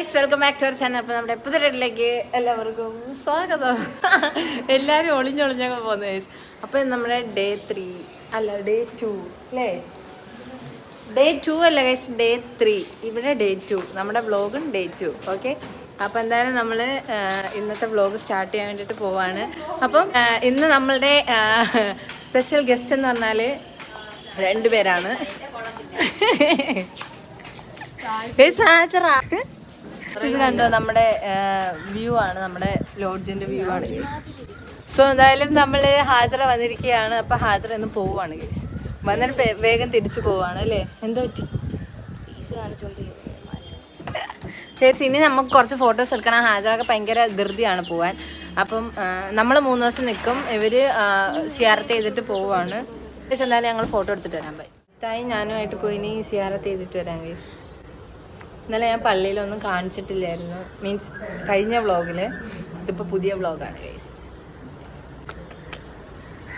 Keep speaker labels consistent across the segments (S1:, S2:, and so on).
S1: Guys welcome back to our channel. അപ്പോൾ നമ്മുടെ പുതിയട്ടിലേക്ക് എല്ലാവർക്കും സ്വാഗതം. എല്ലാവരും ഒളിഞ്ഞൊളിഞ്ഞൊക്കെ പോകുന്നു ഗൈസ്. അപ്പോൾ നമ്മുടെ ഡേ ത്രീ അല്ല ഡേ ടു അല്ലേ? ഡേ ടു അല്ല ഗൈസ് ഡേ ത്രീ ഇവിടെ ഡേ ടു നമ്മുടെ വ്ളോഗും ഡേ ടു ഓക്കെ അപ്പോൾ എന്തായാലും നമ്മൾ ഇന്നത്തെ വ്ളോഗ് സ്റ്റാർട്ട് ചെയ്യാൻ വേണ്ടിയിട്ട് പോവാണ്. അപ്പം ഇന്ന് നമ്മളുടെ സ്പെഷ്യൽ ഗസ്റ്റ് എന്ന് പറഞ്ഞാൽ രണ്ടുപേരാണ്. ഹാജറാ. ഇത് കണ്ടോ? നമ്മുടെ വ്യൂ ആണ്. നമ്മുടെ ലോഡ്ജിന്റെ വ്യൂ ആണ് സോ എന്തായാലും നമ്മൾ ഹാജറ വന്നിരിക്കുകയാണ്. അപ്പൊ ഹാജറ ഇന്ന് പോവാണ് ഗേസ് വന്നിട്ട് വേഗം തിരിച്ചു പോവാണ് അല്ലേ? എന്താ പറ്റി? ചേച്ചി ഇനി നമുക്ക് കുറച്ച് ഫോട്ടോസ് എടുക്കണം. ഹാജറൊക്കെ ഭയങ്കര ധൃതിയാണ് പോവാൻ. അപ്പം നമ്മൾ മൂന്ന് ദിവസം നിൽക്കും ഇവർ സിയാറത്ത് ചെയ്തിട്ട് പോവാണ്. പക്ഷെ എന്തായാലും ഞങ്ങൾ ഫോട്ടോ എടുത്തിട്ട് വരാൻ പോയി തായി ഞാനുമായിട്ട് പോയി. ഇനി സിയാറത്ത് ചെയ്തിട്ട് വരാം ഗൈസ് ഇന്നലെ ഞാൻ പള്ളിയിലൊന്നും കാണിച്ചിട്ടില്ലായിരുന്നു. മീൻസ് കഴിഞ്ഞ വ്ളോഗിൽ ഇതിപ്പോൾ പുതിയ വ്ളോഗാണ് ഗൈസ്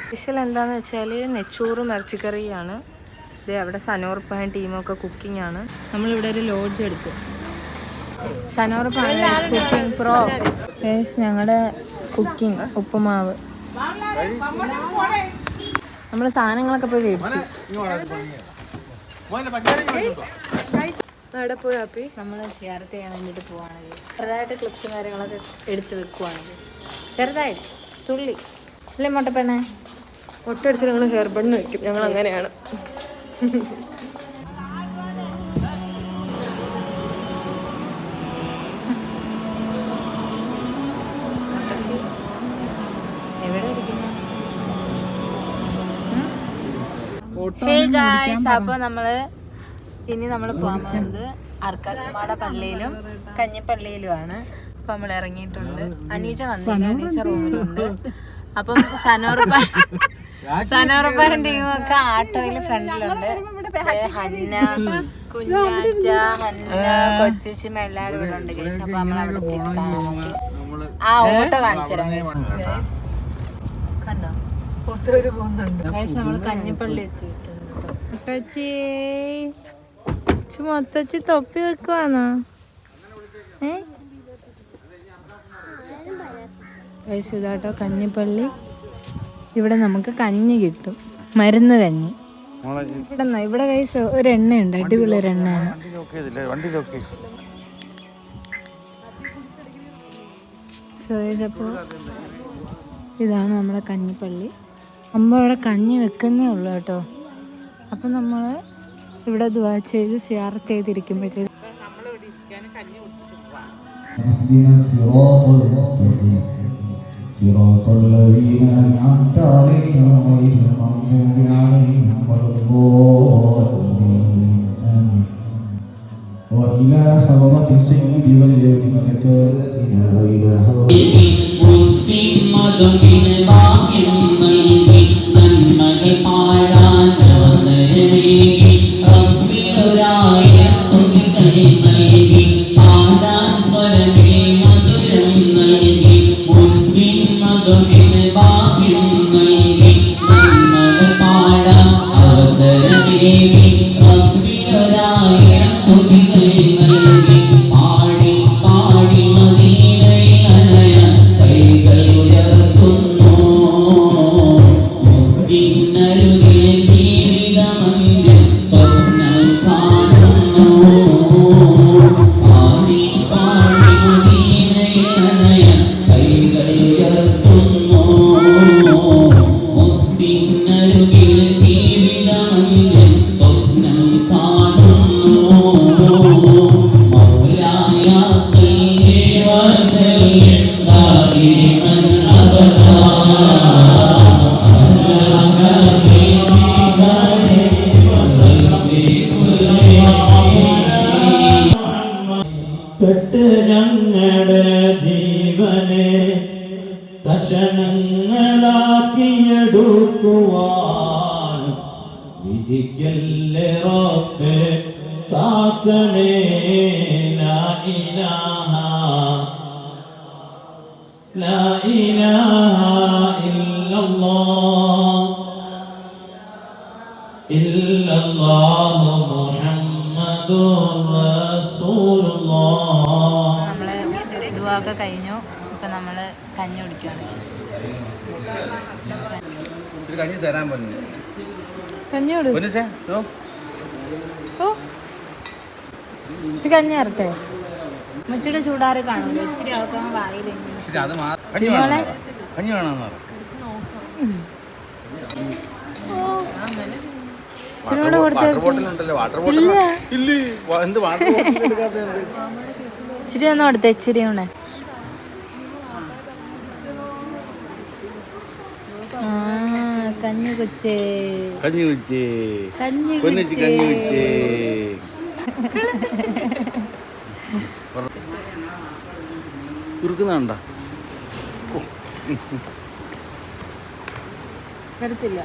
S1: സ്പെഷ്യൽ എന്താണെന്ന് വെച്ചാൽ നെച്ചൂറും ഇറച്ചിക്കറിയാണ്. ഇത് അവിടെ സനോർപ്പാൻ ടീമൊക്കെ കുക്കിംഗ് ആണ്. നമ്മളിവിടെ ഒരു ലോഡ്ജ് എടുത്തു. സനോർപ്പാൻ കുക്കിംഗ് പ്രോ ഞങ്ങളുടെ കുക്കിംഗ് ഉപ്പുമാവ്. നമ്മൾ സാധനങ്ങളൊക്കെ പോയി മേടിച്ചു. അവിടെ പോയി ഹാപ്പി നമ്മൾ സിയാറത്ത് ചെയ്യാൻ വേണ്ടിയിട്ട് പോവാണ്. ചെറുതായിട്ട് ക്ലിപ്സും കാര്യങ്ങളൊക്കെ എടുത്ത് വെക്കുവാണ്. ചെറുതായിട്ട്. തുള്ളി. അല്ലേ മൊട്ടപ്പെണ്ണെ ഒട്ടടിച്ച് ഞങ്ങൾ ഹെയർ ബണ്ണ് വെക്കും. ഞങ്ങൾ അങ്ങനെയാണ്. അപ്പൊ നമ്മൾ ഇനി നമ്മൾ പോകാൻ പോകുന്നത് അർക്കാസുമാട പള്ളിയിലും കഞ്ഞിപ്പള്ളിയിലുമാണ്. അപ്പൊ നമ്മൾ ഇറങ്ങിയിട്ടുണ്ട്. അനീച്ച വന്നില്ല അനീച്ച റൂമിലുണ്ട്. അപ്പം സനോറപ്പ സനോറപ്പാൻ ടീമൊക്കെ ആട്ടോയിൽ ഫ്രണ്ടിലുണ്ട്. ഹന്ന കുഞ്ഞാറ്റ ഹന്ന കൊച്ചിച്ചിമ എല്ലാരും ഇവിടെ ഉണ്ട് ഗൈസ് അപ്പൊ നമുക്ക്. ആ ഓട്ടോ കാണിച്ചു തരാം ഗൈസ് കണ്ടോ? ഗൈസ് നമ്മൾ കഞ്ഞിപ്പള്ളി എത്തിയിട്ടുണ്ട് മുത്തച്ചി മൊത്തച്ചി തൊപ്പി വെക്കുവാന്നോ ഏ? ഗൈസ് ഇതാട്ടോ കഞ്ഞിപ്പള്ളി. ഇവിടെ നമുക്ക് കഞ്ഞി കിട്ടും. മരുന്ന് കഞ്ഞി. ഇവിടെ ഇവിടെ കൈസ് ഒരു എണ്ണയുണ്ട് അടിപൊളി ഒരു എണ്ണയാണ് സോ ഇതപ്പോൾ ഇതാണ് നമ്മുടെ കഞ്ഞിപ്പള്ളി. അമ്മ ഇവിടെ കഞ്ഞി വെക്കുന്നേ ഉള്ളൂ കേട്ടോ. അപ്പം നമ്മൾ ഇവിടെ ദുവാ ചെയ്ത് സിയാറത്ത് ചെയ്തിരിക്കുമ്പോഴത്തേക്ക്
S2: اهدنا الصراط المستقيم صراط الذين أنعمت عليهم غير المغضوب عليهم ولا الضالين آمين وإلى حضرة السيد واليوم ملكاتنا وإلى حضرة
S3: കാക്കണേ ലാ ഇലാഹ ലാ ഇലാഹ ഇല്ലല്ലാഹ് ഇല്ലല്ലാഹു മുഹമ്മദുർ റസൂലുള്ളാഹ്
S1: സംഭവമൊക്കെ കഴിഞ്ഞു. ഇപ്പം നമ്മൾ കഞ്ഞി കുടിക്കുകയാണ്
S4: കഞ്ഞി തരാൻ പറഞ്ഞു.
S1: കഞ്ഞി കൊടുക്കും.
S4: വാ- എന്ത് വാട്ടർ ബോട്ടിൽ എടുക്കാത്ത എന്ത്
S1: ഇച്ചിരി ഒന്നും കൊടുത്ത ഇച്ചിരി കൂടെ കഞ്ഞി കൊച്ചേ.
S4: കഞ്ഞി കൊച്ചേ.
S1: കഞ്ഞി
S4: പൊന്നിച്ച് കുറുക്കുന്നുണ്ടോ
S1: തരത്തില്ല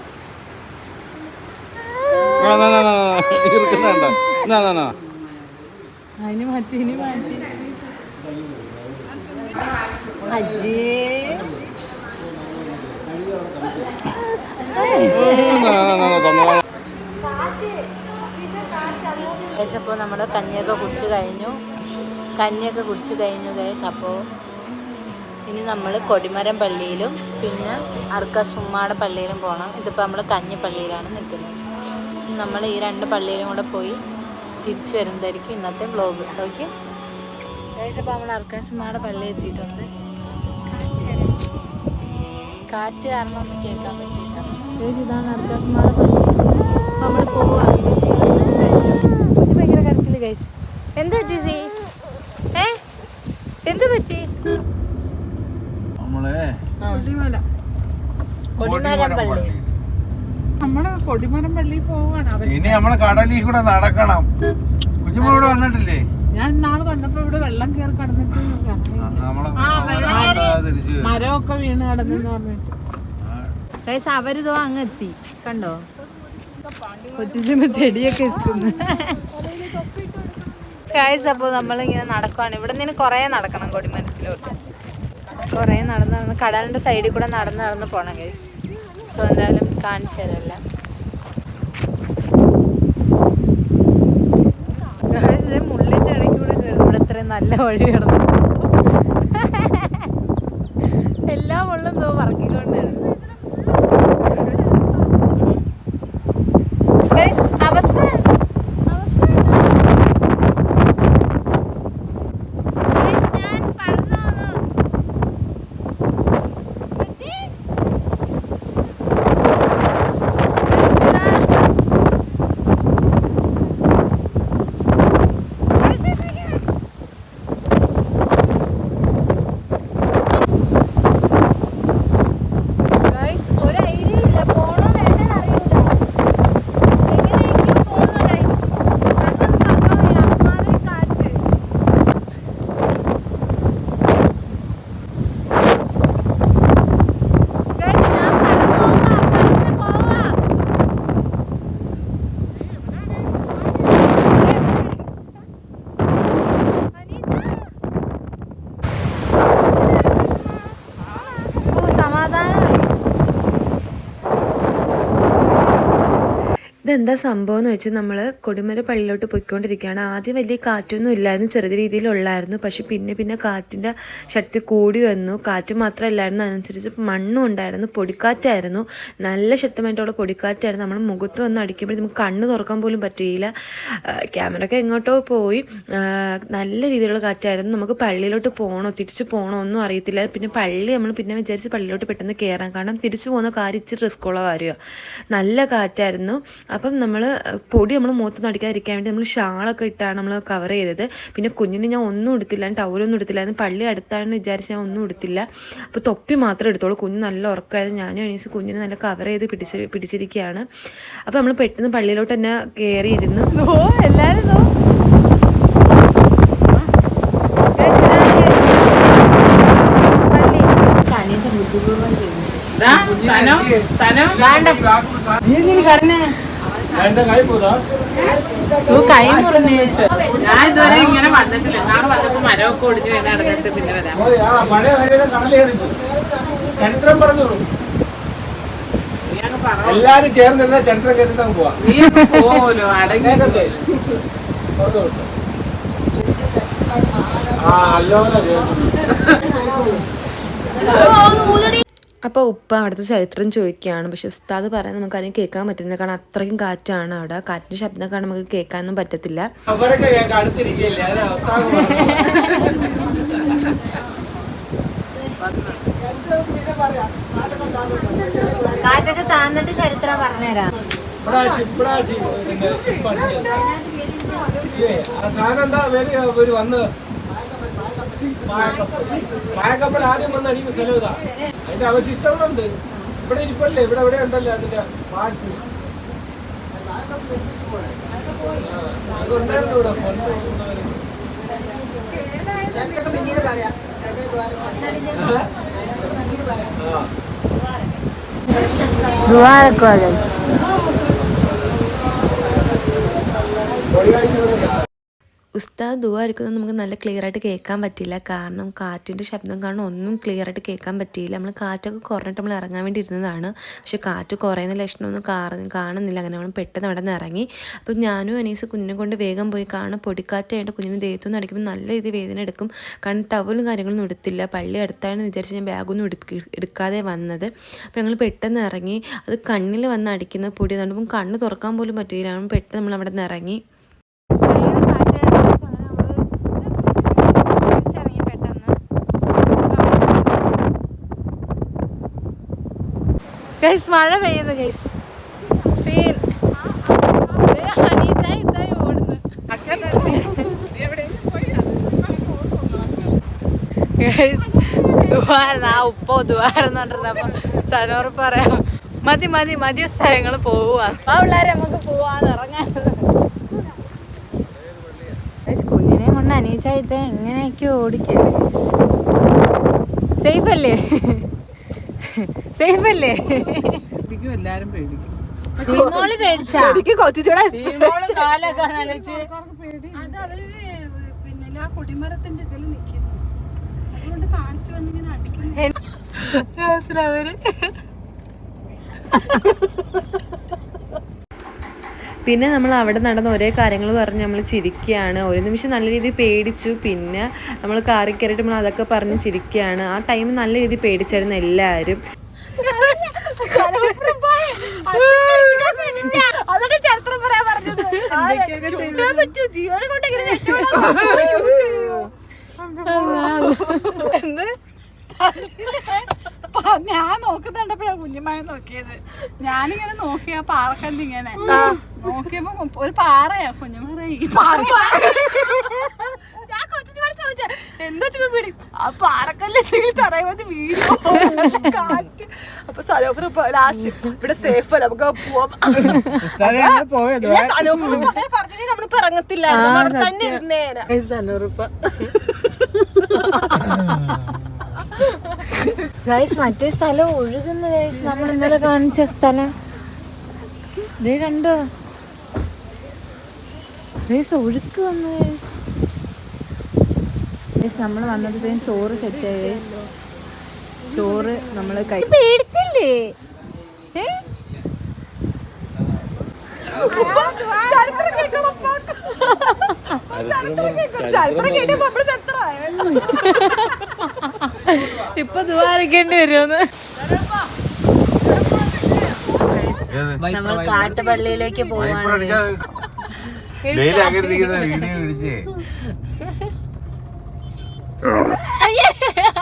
S1: അതിന് മാറ്റി ഇനി മാറ്റി അജേ അപ്പോൾ നമ്മൾ കഞ്ഞിയൊക്കെ കുടിച്ച് കഴിഞ്ഞു. കഞ്ഞിയൊക്കെ കുടിച്ച് കഴിഞ്ഞു ഗൈസ് അപ്പോൾ ഇനി നമ്മൾ കൊടിമരം പള്ളിയിലും പിന്നെ അർക്ക സുമ്മാട പള്ളിയിലും പോകണം. ഇതിപ്പോൾ നമ്മൾ കഞ്ഞി പള്ളിയിലാണ് നിൽക്കുന്നത്. നമ്മൾ ഈ രണ്ട് പള്ളിയിലും കൂടെ പോയി തിരിച്ചു വരുന്നതായിരിക്കും ഇന്നത്തെ വ്ളോഗ് ഓക്കെ ഗൈസ് അപ്പോൾ നമ്മൾ അർക്ക സുമ്മാട പള്ളി എത്തിയിട്ടുണ്ട്. കാറ്റ് കാരണം ഒന്നും കേൾക്കാൻ പറ്റില്ല ഗൈസ് ഇതാണ് അർക്കാസുമ്മാടെ പള്ളി. നമ്മൾ പോവാണ് കരച്ചിൽ ഗൈസ് എന്ത് പറ്റി സി ഏ? എന്ത് പറ്റി?
S4: നമ്മളെ
S1: കൊടിമരം പള്ളി.
S5: നമ്മൾ കൊടിമരം പള്ളി പോവാണ്. അവർ
S4: ഇനി നമ്മൾ കടലിൽ കൂടെ നടക്കണം. കുഞ്ഞുമ്മ ഇവിടെ വന്നിട്ടില്ലേ?
S5: ഞാൻ നാളെ വന്നപ്പോ ഇവിടെ വെള്ളം കയറി കടന്നിട്ട്. മരമൊക്കെ വീണ് കിടന്നെന്ന് പറഞ്ഞിട്ട്.
S1: ഗൈസ് അവരിതോ അങ്ങ് എത്തി. കണ്ടോ? കൊച്ചു ചെടിയൊക്കെ ഇരിക്കുന്നു. ഗൈസ് അപ്പോൾ നമ്മളിങ്ങനെ നടക്കുവാണ്. ഇവിടെ നിന്ന് കുറേ നടക്കണം കൊടിമരത്തിലോട്ട്. കുറേ നടന്ന് നടന്ന് കടലിന്റെ സൈഡിൽ കൂടെ നടന്ന് നടന്ന് പോകണം ഗൈസ് സോ എന്തായാലും കാണിച്ചു തരല്ല മുള്ളിന്റെ ഇടയ്ക്ക് കൂടെ കയറുമ്പോൾ ഇത്രയും നല്ല വഴി കിടന്നു എല്ലാ മുള്ളും തോ പറക്കിക്കൊണ്ടാണ് Guys, അവസ്ഥ ഞാൻ പറഞ്ഞു ഗൈസ് ഒരു ഐഡിയ ഇല്ല പോണോ വേണ്ടെന്ന് അറിയില്ല എങ്ങനെയൊക്കെയോ പോന്നു ഗൈസ് കണ്ണൊന്നും തുറക്കാൻ വയ്യ അമ്മാതിരി കാറ്റ് ഗൈസ് ഞാൻ പറഞ്ഞു പോവാ പറഞ്ഞു പോവാ ഓ സമാധാനമായി
S6: ഇതെന്താ സംഭവം എന്ന് വെച്ചാൽ നമ്മൾ കൊടിമല പള്ളിയിലോട്ട് പോയിക്കൊണ്ടിരിക്കുകയാണ്. ആദ്യം വലിയ കാറ്റൊന്നും ഇല്ലായിരുന്നു. ചെറിയ രീതിയിലുള്ളായിരുന്നു പക്ഷെ പിന്നെ പിന്നെ കാറ്റിന്റെ ശക്തി കൂടി വന്നു. കാറ്റ് മാത്രമല്ലായിരുന്നു. അതനുസരിച്ച് മണ്ണും ഉണ്ടായിരുന്നു. പൊടിക്കാറ്റായിരുന്നു. നല്ല ശക്തമായിട്ടുള്ള പൊടിക്കാറ്റായിരുന്നു. നമ്മൾ മുഖത്ത് വന്ന് അടിക്കുമ്പോൾ നമുക്ക് കണ്ണ് തുറക്കാൻ പോലും പറ്റിയില്ല. ക്യാമറ ഒക്കെ എങ്ങോട്ടോ പോയി. നല്ല രീതിയിലുള്ള കാറ്റായിരുന്നു. നമുക്ക് പള്ളിയിലോട്ട് പോകണോ തിരിച്ചു പോകണോ ഒന്നും അറിയത്തില്ല. പിന്നെ പള്ളി നമ്മൾ പിന്നെ വിചാരിച്ച് പള്ളിയിലോട്ട് പെട്ടെന്ന് കയറാൻ കാരണം തിരിച്ചു പോകുന്ന കാര്യം ഇച്ചിരി റിസ്ക്കുള്ള കാര്യമാണ് നല്ല കാറ്റായിരുന്നു. അപ്പം നമ്മൾ പൊടി നമ്മൾ മുഖത്തൊന്നും അടിക്കാതിരിക്കാൻ വേണ്ടി നമ്മൾ ഷാളൊക്കെ ഇട്ടാണ് നമ്മൾ കവർ ചെയ്തത്. പിന്നെ കുഞ്ഞിന് ഞാൻ ഒന്നും എടുത്തില്ല ടവലൊന്നും എടുത്തില്ലായിരുന്നു പള്ളി അടുത്താണെന്ന് വിചാരിച്ച് ഞാൻ ഒന്നും എടുത്തില്ല. അപ്പോൾ തൊപ്പി മാത്രം എടുത്തോളൂ കുഞ്ഞ് നല്ല ഉറക്കമായിരുന്നു. ഞാനും എണീച്ച് കുഞ്ഞിനെ നല്ല കവർ ചെയ്ത് പിടിച്ച് പിടിച്ചിരിക്കുകയാണ്. അപ്പോൾ നമ്മൾ പെട്ടെന്ന് പള്ളിയിലോട്ട് തന്നെ കയറിയിരുന്നു
S1: ഓ എല്ലാവരും നോ കാരണം മുറിഞ്ഞു
S5: ഞാൻ ഇതുവരെ ഇങ്ങനെ വന്നിട്ടില്ല. ഇന്നാൾ വന്നപ്പോ മരമൊക്കെ ഒടിഞ്ഞ് വീണ് നടന്നിട്ട് പിന്നെ വരാം.
S3: ചരിത്രം പറഞ്ഞു എല്ലാരും ചേർന്ന് ചരിത്രം കേട്ടിട്ട് പോവാ.
S5: പോവല്ലോ അടങ്ങി.
S3: ആ കേൾക്കുന്നു.
S6: അപ്പോൾ ഉപ്പ അവിടുത്തെ ചരിത്രം ചോദിക്കുകയാണ്. പക്ഷെ ഉസ്താദ് പറയാൻ നമുക്ക് അതിന് കേൾക്കാൻ പറ്റുന്നില്ല കാരണം അത്രയും കാറ്റാണ് അവിടെ. കാറ്റിന്റെ ശബ്ദം കാരണം നമുക്ക് കേൾക്കാനൊന്നും പറ്റത്തില്ല.
S1: കാറ്റൊക്കെ താന്നിട്ട് ചരിത്രം പറഞ്ഞുതരാം.
S3: സാധനം എന്താ? വന്ന്. ആദ്യം വന്ന് അടിക്കുന്ന സ്ഥലം ഇതാ അതിന്റെ അവശിഷ്ടങ്ങളുണ്ട്. ഇവിടെ ഇരിപ്പല്ലേ? ഇവിടെ എവിടെ ഉണ്ടല്ലോ അതിന്റെ പാർട്സ് പണ്ട് കൊണ്ടുവരുന്നത്. ആ
S1: ദുവാരക്കോ ഗൈസ്
S3: പൊടി കാണിക്കുന്നവരൊക്കെ
S6: ഉസ്താദ് ദുവ അരിക്കുന്നത് നമുക്ക് നല്ല ക്ലിയർ ആയിട്ട് കേൾക്കാൻ പറ്റില്ല കാരണം കാറ്റിന്റെ ശബ്ദം കാരണം ഒന്നും ക്ലിയർ ആയിട്ട് കേൾക്കാൻ പറ്റിയില്ല. നമ്മൾ കാറ്റൊക്കെ കുറഞ്ഞിട്ട് നമ്മൾ ഇറങ്ങാൻ വേണ്ടി ഇരുന്നതാണ്. പക്ഷെ കാറ്റ് കുറയുന്ന ലക്ഷണമൊന്നും കാണുന്നില്ല. അങ്ങനെ നമ്മൾ പെട്ടെന്ന് അവിടെ നിന്ന് ഇറങ്ങി. അപ്പോൾ ഞാനും അനീസ് കുഞ്ഞിനെ കൊണ്ട് വേഗം പോയി കാണാൻ പൊടിക്കാറ്റായിട്ട് കുഞ്ഞിന് ദേഹത്തുനിന്ന് അടിക്കുമ്പോൾ നല്ല രീതിയിൽ വേദന എടുക്കും. കാരണം ടവലും കാര്യങ്ങളൊന്നും എടുത്തില്ല. പള്ളി അടുത്താണെന്ന് വിചാരിച്ച് ഞാൻ ബാഗൊന്നും എടുക്ക എടുക്കാതെ വന്നത്. അപ്പോൾ ഞങ്ങൾ പെട്ടെന്ന് ഇറങ്ങി. അത് കണ്ണിൽ വന്ന് അടിക്കുന്ന പൊടി. അതുകൊണ്ട് കണ്ണ് തുറക്കാൻ പോലും പറ്റിയില്ല. പെട്ടെന്ന് നമ്മൾ അവിടെ നിന്ന് ഇറങ്ങി.
S1: ഗൈസ് മഴ പെയ്യുന്നു ഗൈസ് സീൻ ഉപ്പോ ദുവാരെന്ന് പറഞ്ഞിരുന്നപ്പോ സനോർ പറയാം മതി മതി മതി സ്ഥലങ്ങൾ പോവാ ആ പിള്ളേരെ നമുക്ക് പോവാന്ന് ഇറങ്ങാൻ കുഞ്ഞിനെ കൊണ്ട് അനീച്ചായിട്ട് എങ്ങനെയൊക്കെ ഓടിക്കുക സേഫ് അല്ലേ? സേഫ് അല്ലേ
S5: എല്ലാരും പേടിക്കും.
S1: എനിക്ക്
S7: കൊടിമരത്തിന്റെ ഇതിൽ നിൽക്കുന്നു അതുകൊണ്ട് വന്നിങ്ങനെ അടിക്കുന്നു.
S6: പിന്നെ നമ്മൾ അവിടെ നടന്ന ഒരേ കാര്യങ്ങൾ പറഞ്ഞ് നമ്മൾ ചിരിക്കുകയാണ്. ഒരു നിമിഷം നല്ല രീതിയിൽ പേടിച്ചു. പിന്നെ നമ്മൾ കാറി കയറിയിട്ട് നമ്മൾ അതൊക്കെ പറഞ്ഞ് ചിരിക്കുകയാണ്. ആ ടൈം നല്ല രീതിയിൽ പേടിച്ചായിരുന്നു എല്ലാവരും.
S1: അതൊക്കെ ചരിത്രം പറയാൻ പറഞ്ഞത്. പറ്റൂ? ജീവനെ കൊണ്ട് എങ്ങനെ എന്ത്?
S7: ഞാൻ നോക്കുന്നുണ്ടപ്പോഴാ കുഞ്ഞുമായ നോക്കിയത്. ഞാനിങ്ങനെ നോക്കിയ പാറക്കണ്ടിങ്ങനെ ഇങ്ങനെ നോക്കിയപ്പോ ഒരു പാറയാ കുഞ്ഞുമാറ ഈ പാറ
S1: എന്താ ചുമ്മാ പേടി ആ പാറക്കല്ല് എന്തെങ്കിലും തറയുമ്പോൾ വീഡിയോ കാറ്റ്. അപ്പൊ സലോഫർ ലാസ്റ്റ് ഇവിടെ സേഫ് അല്ല? നമുക്ക് പോവാം. പോയാ പറഞ്ഞില്ലേ? നമ്മളിപ്പോ ഇറങ്ങത്തില്ല. അവിടെ തന്നെ ഇരുന്നേനെ സനൂറിപ്പ ഗൈസ് മറ്റേ സ്ഥലം ഒഴുകുന്ന ഗൈസ് നമ്മൾ ഇന്നലെ കാണിച്ച സ്ഥലം. ഇതേ കണ്ടോ? ഗൈസ് ഒഴുക്ക് വന്നു ഗൈസ് നമ്മൾ വന്നപ്പോഴത്തേക്കും ചോറ് സെറ്റ് ആയി. ചോറ് നമ്മൾ കൈ പേടിച്ചില്ലേ. ഇപ്പൊ ദ്വാരക്കേണ്ടി വരുമെന്ന്. നമ്മൾ കാട്ടുപള്ളിയിലേക്ക് പോവാണ്.
S4: വീഡിയോ ഇരിക്കുന്ന വീഡിയോ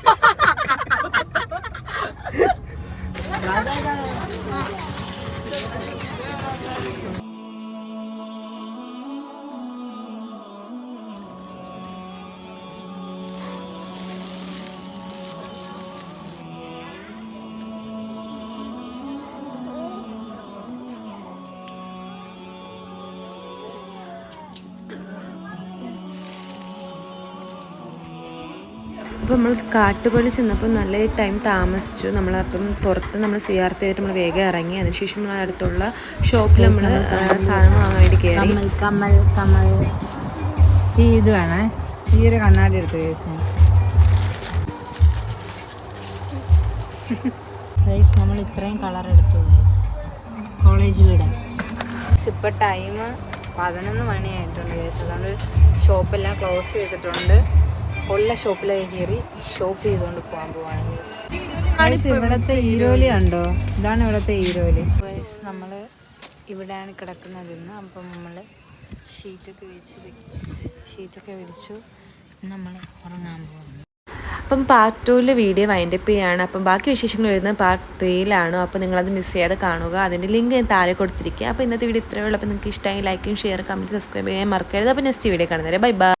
S6: അപ്പോൾ നമ്മൾ കാട്ടുപള്ളി ചെന്നപ്പോൾ നല്ല ടൈം താമസിച്ചു. നമ്മളപ്പം പുറത്ത് നമ്മൾ സി ആർ ടി നമ്മൾ വേഗം ഇറങ്ങി. അതിനുശേഷം നമ്മൾ അടുത്തുള്ള ഷോപ്പിൽ നമ്മൾ സാധനം വാങ്ങാൻ വേണ്ടി കയറി
S1: കമ്മൽ കമ്മൽ ഈ ഇത് വേണേ. ഈ ഒരു കണ്ണാടി എടുത്ത് കഴിച്ചു ഗൈസ് നമ്മൾ ഇത്രയും കളർ എടുത്തു ഗൈസ് കോളേജിലൂടെ. ഇപ്പം ടൈം പതിനൊന്ന് മണിയായിട്ടുണ്ട് കേസ് അതുകൊണ്ട് ഷോപ്പെല്ലാം ക്ലോസ് ചെയ്തിട്ടുണ്ട്. ഉള്ള ഷോപ്പിലേക്ക് കയറി ഷോപ്പ് ചെയ്തുകൊണ്ട് പോകാൻ പോവാണ്. ഇവിടുത്തെ ഈരോലി ഉണ്ടോ ഇതാണ് ഇവിടത്തെ ഈരോലി. നമ്മൾ ഇവിടെയാണ് കിടക്കുന്നത് ഇന്ന്. അപ്പം നമ്മൾ ഷീറ്റൊക്കെ വിരിച്ച് ഷീറ്റൊക്കെ വിരിച്ചു നമ്മൾ ഉറങ്ങാൻ പോകുന്നു
S6: അപ്പം പാർട്ട് ടൂവിൽ വീഡിയോ വൈൻഡ് അപ്പ് ചെയ്യാണ്. അപ്പം ബാക്കി വിശേഷങ്ങൾ വരുന്നത് പാർട്ട് ത്രീയിലാണ് അപ്പോൾ നിങ്ങളത് മിസ് ചെയ്യാതെ കാണുക. അതിന്റെ ലിങ്ക് ഞാൻ താഴെ കൊടുത്തിരിക്കുക അപ്പോൾ ഇന്നത്തെ വീഡിയോ ഇത്രയേ ഉള്ളൂ. അപ്പോൾ നിങ്ങൾക്ക് ഇഷ്ടമായി ലൈക്കും ഷെയർ കമന്റ് സബ്സ്ക്രൈബ് ചെയ്യാൻ മറക്കരുത്. അപ്പോൾ നെക്സ്റ്റ് വീഡിയോ കാണുന്നവരെ ബൈ ബൈ